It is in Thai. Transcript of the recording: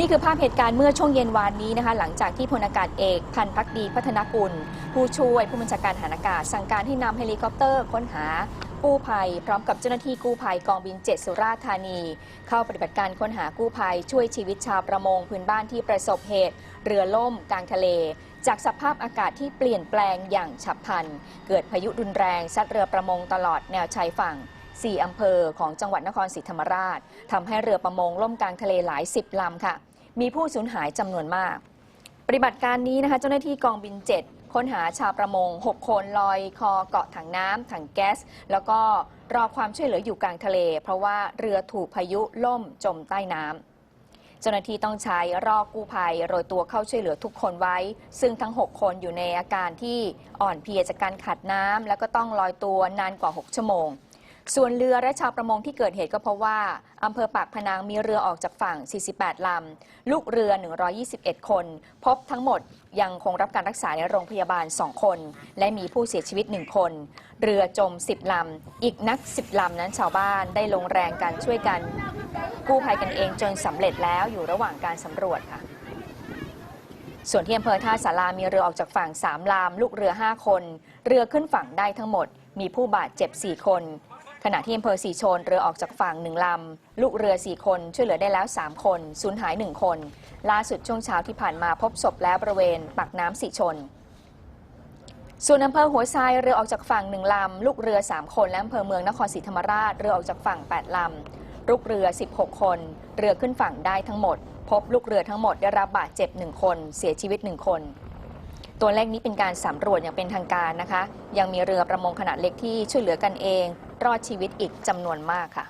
นี่คือภาพเหตุการณ์เมื่อช่วงเย็นวานนี้นะคะ หลังจากที่พลอากาศเอกพันพักดีพัฒนกุล ผู้ช่วยผู้บัญชาการหารอากาศ สั่งการให้นำเฮลิคอปเตอร์ค้นหากู้ภัย พร้อมกับเจ้าหน้าที่กู้ภัยกองบิน 7 สุราษฎร์ธานี เข้าปฏิบัติการค้นหากู้ภัย ช่วยชีวิตชาวประมงพื้นบ้านที่ประสบเหตุ เรือล่มกลางทะเล จากสภาพอากาศที่เปลี่ยนแปลงอย่างฉับพลัน เกิดพายุรุนแรงซัดเรือประมงตลอดแนวชายฝั่ง4อำเภอของจังหวัดนครศรีธรรมราชทำให้เรือประมงล่มกลางทะเลหลายสิบลำค่ะ มีผู้สูญหายจำนวนมาก ปฏิบัติการนี้นะคะ เจ้าหน้าที่กองบิน 7 ค้นหาชาวประมง 6 คนลอยคอเกาะถังน้ำถังแก๊ส แล้วก็รอความช่วยเหลืออยู่กลางทะเล เพราะว่าเรือถูกพายุล่มจมใต้น้ำเจ้าหน้าที่ต้องใช้รอกกู้ภัยโรยตัวเข้าช่วยเหลือทุกคนไว้ ซึ่งทั้ง 6 คนอยู่ในอาการที่อ่อนเพลียจากการขาดน้ำแล้วก็ต้องลอยตัวนานกว่า 6 ชั่วโมง ส่วนเรือและชาวประมงที่เกิดเหตุก็เพราะว่าอำเภอปากพนังมีเรือออกจากฝั่ง 48 ลำ ลูกเรือ 121 คน พบทั้งหมดยังคงรับการรักษาในโรงพยาบาล 2 คน และมีผู้เสียชีวิต 1 คน เรือจม 10 ลำ อีกนัก 10 ลำนั้นชาวบ้านได้ลงแรงกันช่วยกัน กู้ภัยกันเองจนสำเร็จแล้วอยู่ระหว่างการสำรวจค่ะส่วนที่อำเภอท่าสารามีเรือออกจากฝั่ง3ลำลูกเรือ 5 คน เรือขึ้นฝั่งได้ทั้งหมด มีผู้บาดเจ็บ 4 คน ขณะที่อำเภอสีชนเรือออกจากฝั่ง1ลำ ลูกเรือ 4 คนช่วยเหลือได้แล้ว 3 คนสูญหาย 1 คน ล่าสุดช่วงเช้าที่ผ่านมาพบศพแล้วบริเวณปากน้ำสีชน ส่วนอำเภอหัวไซเรือออกจากฝั่งหนึ่งลำ ลูกเรือ 3 คนและอำเภอเมืองนครศรีธรรมราชเรือออกจากฝั่ง 8 ลำ ลูกเรือ 16 คน เรือขึ้นฝั่งได้ทั้งหมด พบลูกเรือทั้งหมดได้รับบาดเจ็บ 1 คน เสียชีวิต 1 คนตัวเลขนี้เป็นการสำรวจอย่างเป็นทางการนะคะ ยังมีเรือประมงขนาดเล็กที่ช่วยเหลือกันเอง รอดชีวิตอีกจำนวนมากค่ะ